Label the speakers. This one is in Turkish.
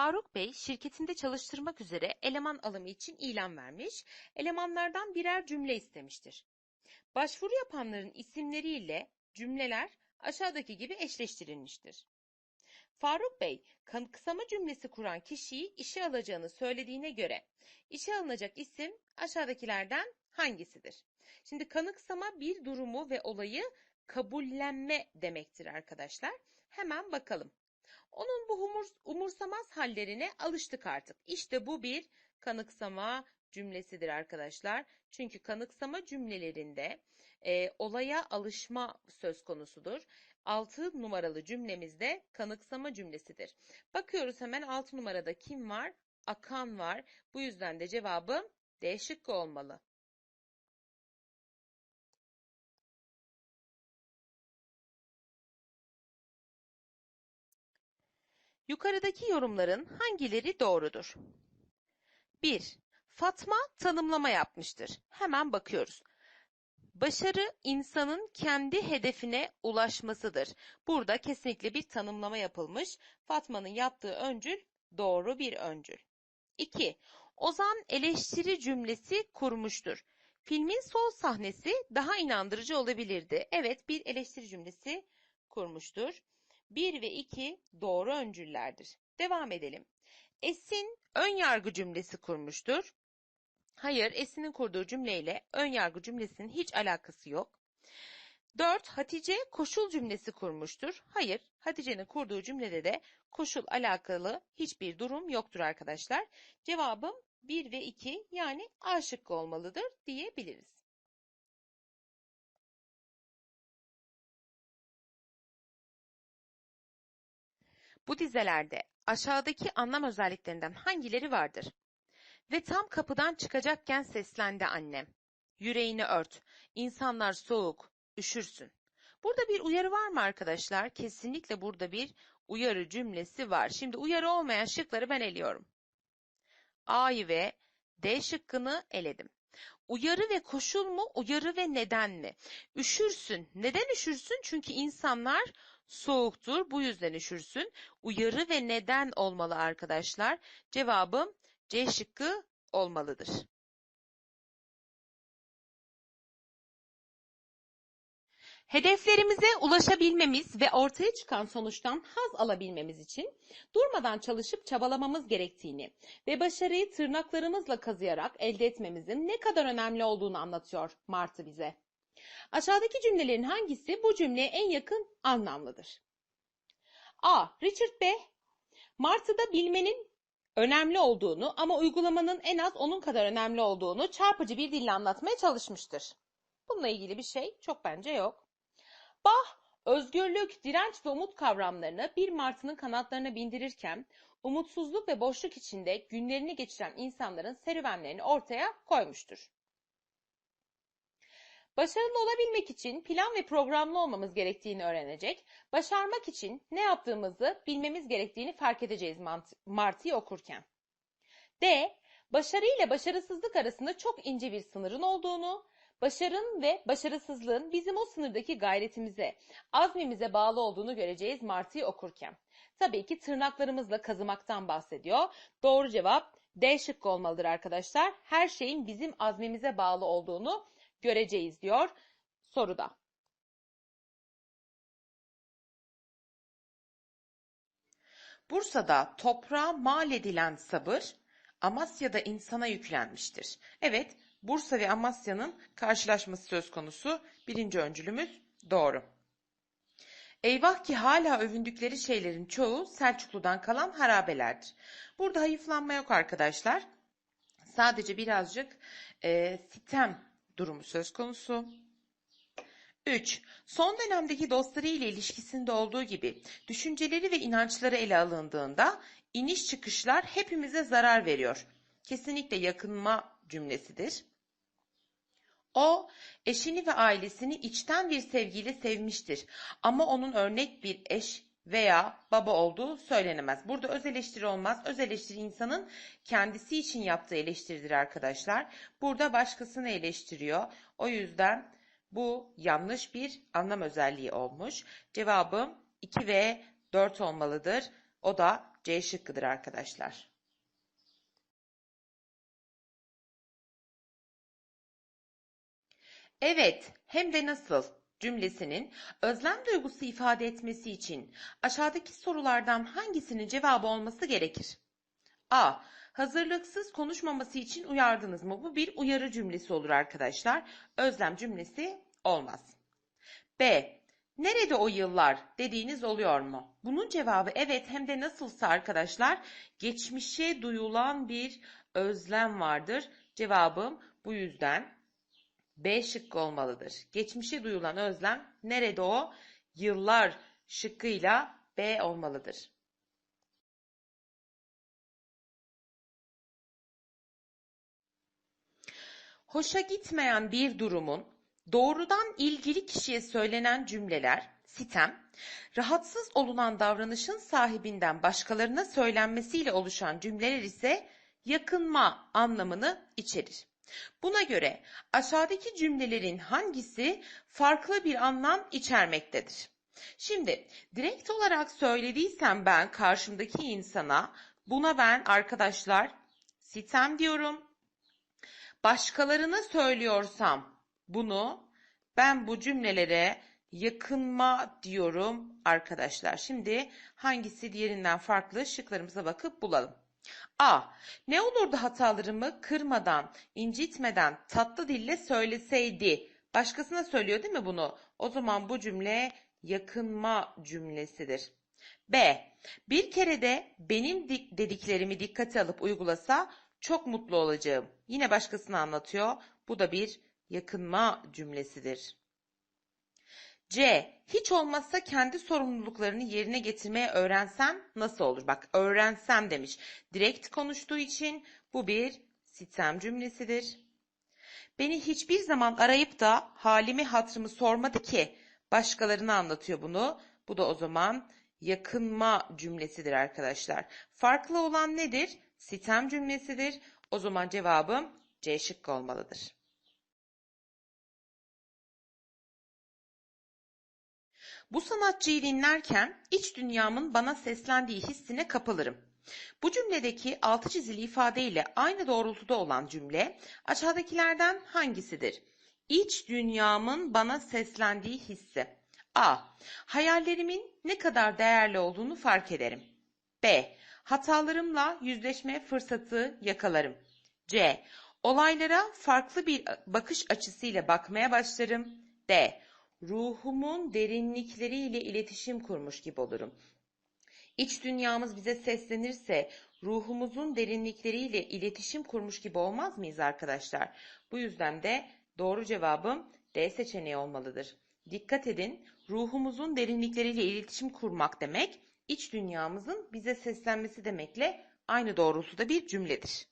Speaker 1: Faruk Bey şirketinde çalıştırmak üzere eleman alımı için ilan vermiş, elemanlardan birer cümle istemiştir. Başvuru yapanların isimleriyle cümleler aşağıdaki gibi eşleştirilmiştir. Faruk Bey, kanıksama cümlesi kuran kişiyi işe alacağını söylediğine göre işe alınacak isim aşağıdakilerden hangisidir? Şimdi kanıksama bir durumu ve olayı kabullenme demektir arkadaşlar. Hemen bakalım. Onun bu umur, umursamaz hallerine alıştık artık. İşte bu bir kanıksama cümlesidir arkadaşlar. Çünkü kanıksama cümlelerinde e, olaya alışma söz konusudur. 6 numaralı cümlemizde kanıksama cümlesidir. Bakıyoruz hemen 6 numarada kim var? Akan var. Bu yüzden de cevabım D şıkkı olmalı. Yukarıdaki yorumların hangileri doğrudur? 1. Fatma tanımlama yapmıştır. Hemen bakıyoruz. Başarı insanın kendi hedefine ulaşmasıdır. Burada kesinlikle bir tanımlama yapılmış. Fatma'nın yaptığı öncül doğru bir öncül. 2. Ozan eleştiri cümlesi kurmuştur. Filmin sol sahnesi daha inandırıcı olabilirdi. Evet bir eleştiri cümlesi kurmuştur. 1 ve 2 doğru öncüllerdir. Devam edelim. Esin ön yargı cümlesi kurmuştur. Hayır, Esin'in kurduğu cümleyle ön yargı cümlesinin hiç alakası yok. 4. Hatice koşul cümlesi kurmuştur. Hayır, Hatice'nin kurduğu cümlede de koşul alakalı hiçbir durum yoktur arkadaşlar. Cevabım 1 ve 2 yani A şıkkı olmalıdır diyebiliriz. Bu dizelerde aşağıdaki anlam özelliklerinden hangileri vardır? Ve tam kapıdan çıkacakken seslendi annem. Yüreğini ört. İnsanlar soğuk, üşürsün. Burada bir uyarı var mı arkadaşlar? Kesinlikle burada bir uyarı cümlesi var. Şimdi uyarı olmayan şıkları ben eliyorum. A'yı ve D şıkkını eledim. Uyarı ve koşul mu? Uyarı ve neden mi? Üşürsün. Neden üşürsün? Çünkü insanlar soğuktur. Bu yüzden üşürsün. Uyarı ve neden olmalı arkadaşlar. Cevabım C şıkkı olmalıdır. Hedeflerimize ulaşabilmemiz ve ortaya çıkan sonuçtan haz alabilmemiz için durmadan çalışıp çabalamamız gerektiğini ve başarıyı tırnaklarımızla kazıyarak elde etmemizin ne kadar önemli olduğunu anlatıyor Martı bize. Aşağıdaki cümlelerin hangisi bu cümleye en yakın anlamlıdır? A. Richard B. Martı'da bilmenin önemli olduğunu ama uygulamanın en az onun kadar önemli olduğunu çarpıcı bir dille anlatmaya çalışmıştır. Bununla ilgili bir şey çok bence yok. Bah, özgürlük, direnç ve umut kavramlarını bir martının kanatlarına bindirirken umutsuzluk ve boşluk içinde günlerini geçiren insanların serüvenlerini ortaya koymuştur. Başarılı olabilmek için plan ve programlı olmamız gerektiğini öğrenecek, başarmak için ne yaptığımızı bilmemiz gerektiğini fark edeceğiz Martı'yı okurken. D. Başarı ile başarısızlık arasında çok ince bir sınırın olduğunu, başarın ve başarısızlığın bizim o sınırdaki gayretimize, azmimize bağlı olduğunu göreceğiz Martı'yı okurken. Tabii ki tırnaklarımızla kazımaktan bahsediyor. Doğru cevap D şıkkı olmalıdır arkadaşlar. Her şeyin bizim azmimize bağlı olduğunu göreceğiz diyor soruda. Bursa'da toprağa mal edilen sabır Amasya'da insana yüklenmiştir. Evet, Bursa ve Amasya'nın karşılaşması söz konusu. Birinci öncülümüz doğru. Eyvah ki hala övündükleri şeylerin çoğu Selçuklu'dan kalan harabelerdir. Burada hayıflanma yok arkadaşlar. Sadece birazcık e, sitem durumu söz konusu. 3. Son dönemdeki dostları ile ilişkisinde olduğu gibi düşünceleri ve inançları ele alındığında iniş çıkışlar hepimize zarar veriyor. Kesinlikle yakınma cümlesidir. O eşini ve ailesini içten bir sevgiyle sevmiştir ama onun örnek bir eş veya baba olduğu söylenemez. Burada öz eleştiri olmaz. Öz eleştiri insanın kendisi için yaptığı eleştiridir arkadaşlar. Burada başkasını eleştiriyor. O yüzden bu yanlış bir anlam özelliği olmuş. Cevabım 2 ve 4 olmalıdır. O da C şıkkıdır arkadaşlar. Evet, hem de nasıl cümlesinin özlem duygusu ifade etmesi için aşağıdaki sorulardan hangisinin cevabı olması gerekir? A. Hazırlıksız konuşmaması için uyardınız mı? Bu bir uyarı cümlesi olur arkadaşlar. Özlem cümlesi olmaz. B. Nerede o yıllar dediğiniz oluyor mu? Bunun cevabı evet hem de nasılsa arkadaşlar geçmişe duyulan bir özlem vardır. Cevabım bu yüzden B şıkkı olmalıdır. Geçmişe duyulan özlem nerede o? Yıllar şıkkıyla B olmalıdır. Hoşa gitmeyen bir durumun doğrudan ilgili kişiye söylenen cümleler sitem, rahatsız olunan davranışın sahibinden başkalarına söylenmesiyle oluşan cümleler ise yakınma anlamını içerir. Buna göre aşağıdaki cümlelerin hangisi farklı bir anlam içermektedir? Şimdi direkt olarak söylediysem ben karşımdaki insana buna ben arkadaşlar sitem diyorum. Başkalarına söylüyorsam bunu ben bu cümlelere yakınma diyorum arkadaşlar. Şimdi hangisi diğerinden farklı şıklarımıza bakıp bulalım. A. Ne olurdu hatalarımı kırmadan, incitmeden, tatlı dille söyleseydi. Başkasına söylüyor değil mi bunu? O zaman bu cümle yakınma cümlesidir. B. Bir kere de benim dediklerimi dikkate alıp uygulasa çok mutlu olacağım. Yine başkasına anlatıyor. Bu da bir yakınma cümlesidir. C. Hiç olmazsa kendi sorumluluklarını yerine getirmeye öğrensem nasıl olur? Bak öğrensem demiş. Direkt konuştuğu için bu bir sitem cümlesidir. Beni hiçbir zaman arayıp da halimi hatırımı sormadı ki başkalarına anlatıyor bunu. Bu da o zaman yakınma cümlesidir arkadaşlar. Farklı olan nedir? Sitem cümlesidir. O zaman cevabım C şıkkı olmalıdır. Bu sanatçıyı dinlerken iç dünyamın bana seslendiği hissine kapılırım. Bu cümledeki altı çizili ifadeyle aynı doğrultuda olan cümle aşağıdakilerden hangisidir? İç dünyamın bana seslendiği hissi. A. Hayallerimin ne kadar değerli olduğunu fark ederim. B. Hatalarımla yüzleşme fırsatı yakalarım. C. Olaylara farklı bir bakış açısıyla bakmaya başlarım. D ruhumun derinlikleriyle iletişim kurmuş gibi olurum. İç dünyamız bize seslenirse ruhumuzun derinlikleriyle iletişim kurmuş gibi olmaz mıyız arkadaşlar? Bu yüzden de doğru cevabım D seçeneği olmalıdır. Dikkat edin, ruhumuzun derinlikleriyle iletişim kurmak demek, iç dünyamızın bize seslenmesi demekle aynı doğrultuda bir cümledir.